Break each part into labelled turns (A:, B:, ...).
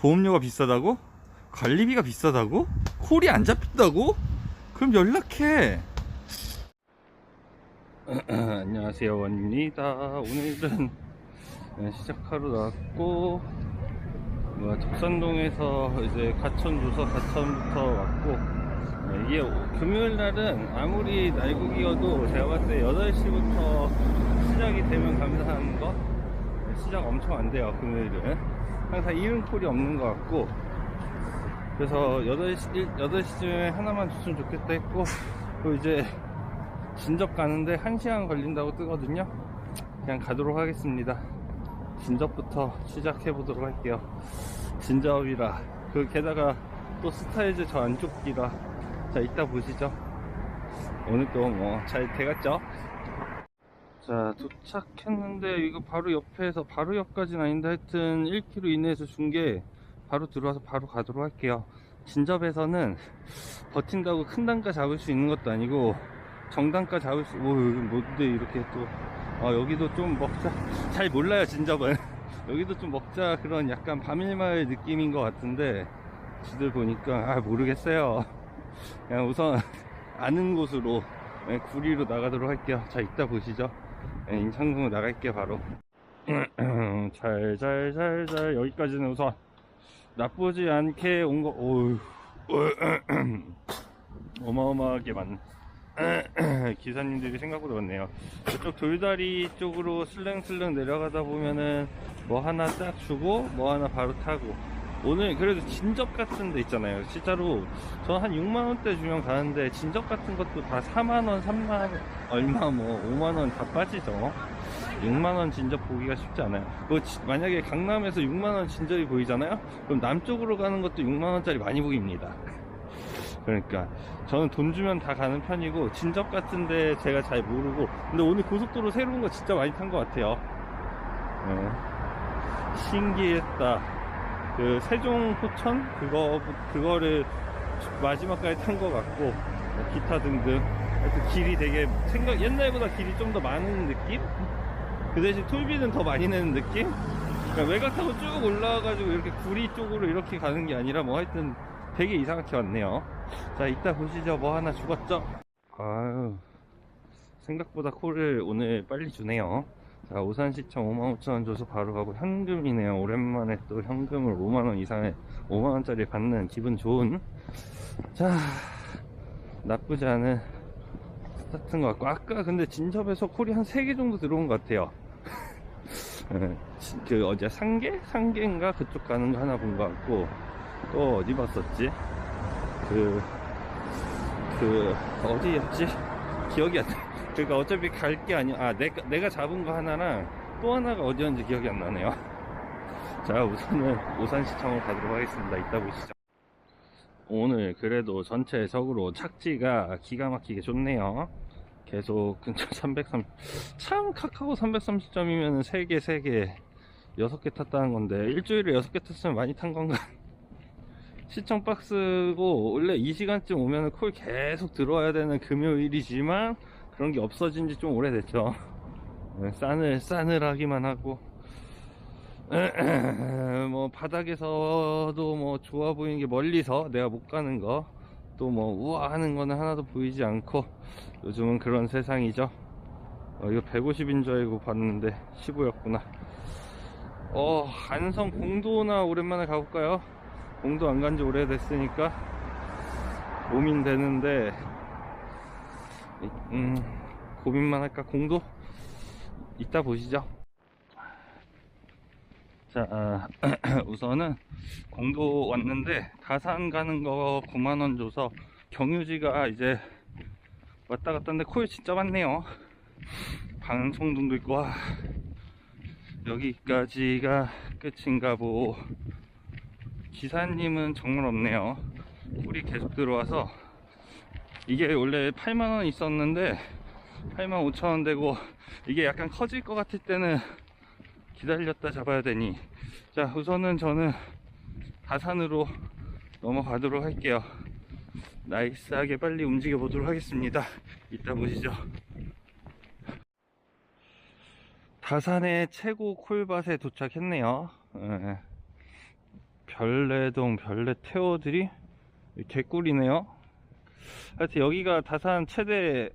A: 보험료가 비싸다고? 관리비가 비싸다고? 콜이 안 잡힌다고? 그럼 연락해. 안녕하세요 원입니다. 오늘은 네, 시작하러 나왔고 뭐, 덕산동에서 이제 가천 조서 가천부터 왔고 네, 이게 금요일 날은 아무리 날국이어도 제가 봤을 때 8시부터 시작이 되면 감사하는 거 네, 시작 엄청 안 돼요 금요일은 항상 이른 콜이 없는 것 같고 그래서 8시, 8시쯤에 하나만 줬으면 좋겠다 했고 또 이제 진접 가는데 1시간 걸린다고 뜨거든요. 그냥 가도록 하겠습니다. 진접부터 시작해 보도록 할게요. 진접이라. 그 게다가 또 스타일즈 저 안쪽 기라. 자 이따 보시죠. 오늘 또뭐잘 돼갔죠 자 도착했는데 이거 바로 옆에서 바로 옆까지는 아닌데 하여튼 1km 이내에서 준 게 바로 들어와서 바로 가도록 할게요 진접에서는 버틴다고 큰 단가 잡을 수 있는 것도 아니고 정단가 잡을 수, 오, 여기 뭔데 이렇게 또, 아, 여기도 좀 먹자. 잘 몰라요, 진접은. 여기도 좀 먹자 그런 약간 밤일마을 느낌인 것 같은데, 지들 보니까, 아, 모르겠어요. 그냥 우선 아는 곳으로, 네, 구리로 나가도록 할게요. 자, 이따 보시죠. 네, 인천공으로 나갈게요, 바로. 잘, 잘, 잘, 잘. 여기까지는 우선 나쁘지 않게 온 거, 오우. 어마어마하게 많네. 기사님들이 생각보다 많네요. 저쪽 돌다리 쪽으로 슬렁슬렁 내려가다 보면은 뭐 하나 딱 주고 뭐 하나 바로 타고 오늘 그래도 진접 같은 데 있잖아요. 진짜로 저는 한 6만원대 주면 가는데 진접 같은 것도 다 4만원, 3만원, 얼마 뭐 5만원 다 빠지죠. 6만원 진접 보기가 쉽지 않아요. 그 지- 만약에 강남에서 6만원 진접이 보이잖아요? 그럼 남쪽으로 가는 것도 6만원짜리 많이 보입니다. 그러니까 저는 돈 주면 다 가는 편이고 진접 같은데 제가 잘 모르고 근데 오늘 고속도로 새로운 거 진짜 많이 탄 것 같아요 네. 신기했다 그 세종 포천 그거 그거를 마지막까지 탄 것 같고 뭐 기타 등등 하여튼 길이 되게 생각 옛날보다 길이 좀 더 많은 느낌 그 대신 톨비는 더 많이 내는 느낌 그러니까 외곽 타고 쭉 올라와가지고 이렇게 구리 쪽으로 이렇게 가는 게 아니라 뭐 하여튼 되게 이상하게 왔네요. 자, 이따 보시죠. 뭐 하나 죽었죠? 아유, 생각보다 콜을 오늘 빨리 주네요. 자, 오산시청 55,000원 줘서 바로 가고 현금이네요. 오랜만에 또 현금을 5만원 이상의 5만원짜리 받는 기분 좋은. 자, 나쁘지 않은 스타트인 것 같고. 아까 근데 진접에서 콜이 한 3개 정도 들어온 것 같아요. 예, 진- 그 어제 상계? 상계인가 그쪽 가는 거 하나 본 것 같고 또 어디 봤었지? 그, 그, 어디였지? 기억이 안 나. 그러니까 어차피 갈 게 아니야. 아, 내가, 내가 잡은 거 하나랑 또 하나가 어디였는지 기억이 안 나네요. 자, 우선은 오산시청으로 가도록 하겠습니다. 이따 보시죠. 오늘 그래도 전체적으로 착지가 기가 막히게 좋네요. 계속 근처 330, 참 카카오 330점이면 3개, 3개, 6개 탔다는 건데, 일주일에 6개 탔으면 많이 탄 건가? 시청 박스고 원래 이 시간쯤 오면 콜 계속 들어와야 되는 금요일이지만 그런 게 없어진 지 좀 오래됐죠. 네, 싸늘 싸늘하기만 하고 뭐 바닥에서도 뭐 좋아 보이는 게 멀리서 내가 못 가는 거 또 뭐 우와 하는 거는 하나도 보이지 않고 요즘은 그런 세상이죠. 어, 이거 150인 줄 알고 봤는데 15였구나. 어, 안성 공도나 오랜만에 가볼까요? 공도 안 간 지 오래됐으니까 고민되는데 음 고민만 할까? 공도 이따 보시죠. 자 아, 우선은 공도 왔는데 다산 가는 거 9만원 줘서 경유지가 이제 왔다 갔다 하는데 코일 진짜 많네요. 방송등도 있고 와 여기까지가 끝인가 보. 기사님은 정말 없네요. 꿀이 계속 들어와서 이게 원래 8만원 있었는데 8만 5천원 되고 이게 약간 커질 것 같을 때는 기다렸다 잡아야 되니 자 우선은 저는 다산으로 넘어가도록 할게요. 나이스하게 빨리 움직여 보도록 하겠습니다. 이따 보시죠. 다산의 최고 콜밭에 도착했네요. 예. 별내동 별내 태워들이 개꿀이네요. 하여튼 여기가 다산 최대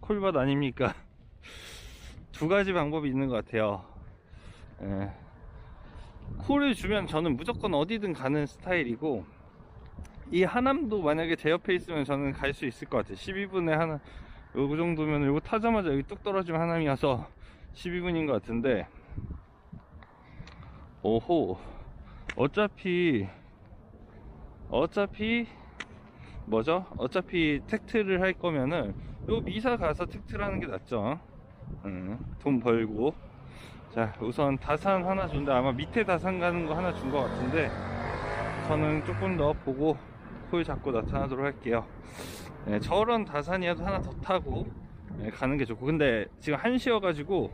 A: 콜밭 아닙니까? 두 가지 방법이 있는 것 같아요. 예. 콜을 주면 저는 무조건 어디든 가는 스타일이고 이 하남도 만약에 제 옆에 있으면 저는 갈 수 있을 것 같아요 12분에 하나 요 정도면 요거 타자마자 여기 뚝 떨어지면 하남이 와서 12분인 것 같은데 오호 어차피 어차피 뭐죠? 어차피 택트를 할 거면은 요 미사 가서 택트를 하는 게 낫죠. 음, 돈 벌고. 자 우선 다산 하나 준다. 아마 밑에 다산 가는 거 하나 준 것 같은데 저는 조금 더 보고 콜 잡고 나타나도록 할게요. 네, 저런 다산이라도 하나 더 타고 네, 가는 게 좋고. 근데 지금 1시여가지고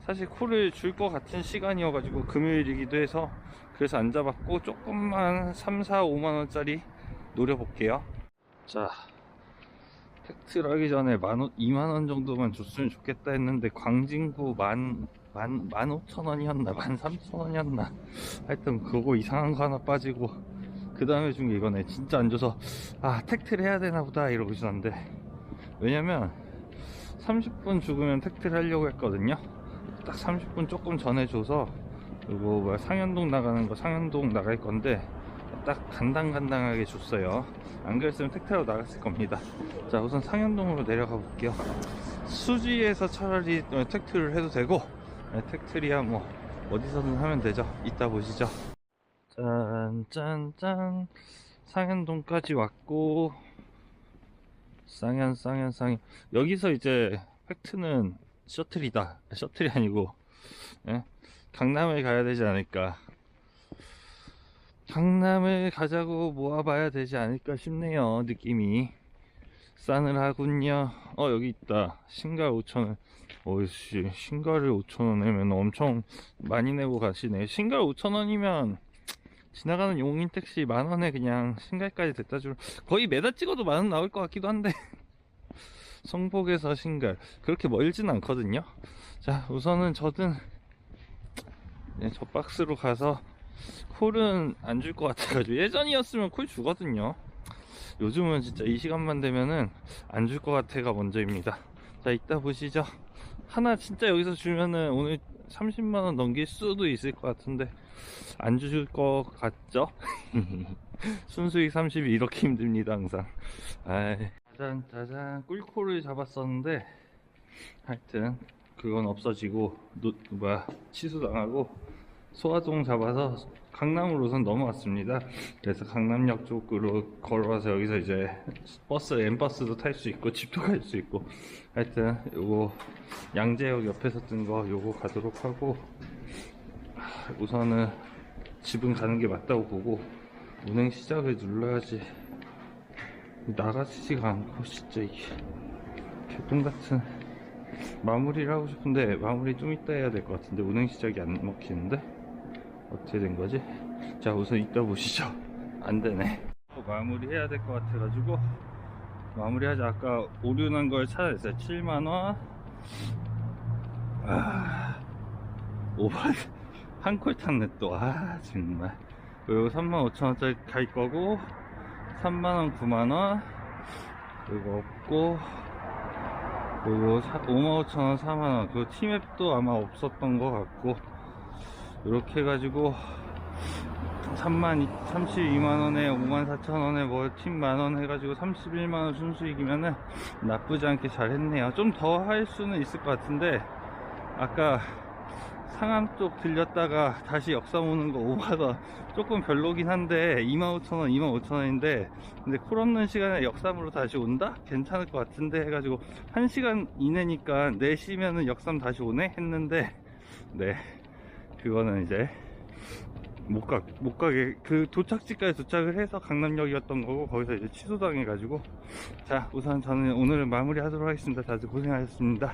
A: 사실 콜을 줄것 같은 시간이어가지고 금요일이기도 해서 그래서 안 잡았고 조금만 3, 4, 5만원짜리 노려볼게요 자 팩트를 하기 전에 만, 2만원 정도만 줬으면 좋겠다 했는데 광진구 만, 만, 만 오천 원이었나 만 삼천 원이었나. 하여튼 그거 이상한 거 하나 빠지고 그 다음에 준 게 이거네. 진짜 안 줘서 아 택트를 해야 되나 보다 이러고 있었는데. 왜냐면 30분 죽으면 택트를 하려고 했거든요. 딱 30분 조금 전에 줘서 이거 뭐야 상현동 나가는 거 상현동 나갈 건데 딱 간당간당하게 줬어요. 안 그랬으면 택트로 나갔을 겁니다. 자 우선 상현동으로 내려가 볼게요. 수지에서 차라리 어, 택트를 해도 되고 네, 택트리야 뭐 어디서든 하면 되죠. 이따 보시죠. 짠짠짠. 상현동까지 왔고 쌍현 쌍현 쌍현. 여기서 이제 팩트는 셔틀이다. 셔틀이 아니고 예? 강남에 가야 되지 않을까 강남을 가자고 모아봐야 되지 않을까 싶네요 느낌이. 싸늘하군요. 어 여기 있다. 신갈 5천원 어이씨 신갈을 5천원 내면 엄청 많이 내고 가시네. 신갈 5천원이면 지나가는 용인 택시 만원에 그냥 신갈까지 됐다 줄 거의 매다 찍어도 만원 나올 것 같기도 한데. 성복에서 신갈. 그렇게 멀진 않거든요. 자 우선은 저든 네, 저 박스로 가서 콜은 안 줄 것 같아가지고 예전이었으면 콜 주거든요 요즘은 진짜 이 시간만 되면은 안 줄 것 같아가 먼저입니다 자 이따 보시죠 하나 진짜 여기서 주면은 오늘 30만원 넘길 수도 있을 것 같은데 안 주실 것 같죠? 순수익 30이 이렇게 힘듭니다 항상 아이. 짜잔 짜잔 꿀코를 잡았었는데 하여튼 그건 없어지고 노, 뭐야 취소당하고 소화동 잡아서 강남으로선 넘어왔습니다. 그래서 강남역 쪽으로 걸어와서 여기서 이제 버스 엠버스도 탈 수 있고 집도 갈 수 있고. 하여튼 요거 양재역 옆에서 뜬 거 요거 가도록 하고 하, 우선은 집은 가는 게 맞다고 보고 운행 시작을 눌러야지 나가지가 않고 진짜 이게 개똥 같은 마무리를 하고 싶은데 마무리 좀 이따 해야 될 것 같은데 운행 시작이 안 먹히는데 어떻게 된 거지? 자 우선 이따 보시죠. 안 되네. 마무리 해야 될 것 같아 가지고 마무리하자. 아까 오류난 걸 찾아냈어요. 7만원? 아 오바 한콜 탔네 또아 정말. 그리고 35,000원짜리 갈 거고 3만원 9만원? 그리고 없고 그리고 55,000원 4만원. 그 티맵도 아마 없었던 것 같고 이렇게 해가지고 3만 32만원에 54,000원에 뭐팀 만원 해가지고 31만원 순수익이면은 나쁘지 않게 잘 했네요 좀 더 할 수는 있을 것 같은데 아까 상암 쪽 들렸다가 다시 역삼 오는 거 5만원 조금 별로긴 한데 25,000원 25,000원인데 근데 콜 없는 시간에 역삼으로 다시 온다? 괜찮을 것 같은데 해가지고 1시간 이내니까 4시면은 역삼 다시 오네? 했는데 네 그거는 이제 못 가, 못 가게, 그 도착지까지 도착을 해서 강남역이었던 거고, 거기서 이제 취소당해가지고. 자, 우선 저는 오늘은 마무리 하도록 하겠습니다. 다들 고생하셨습니다.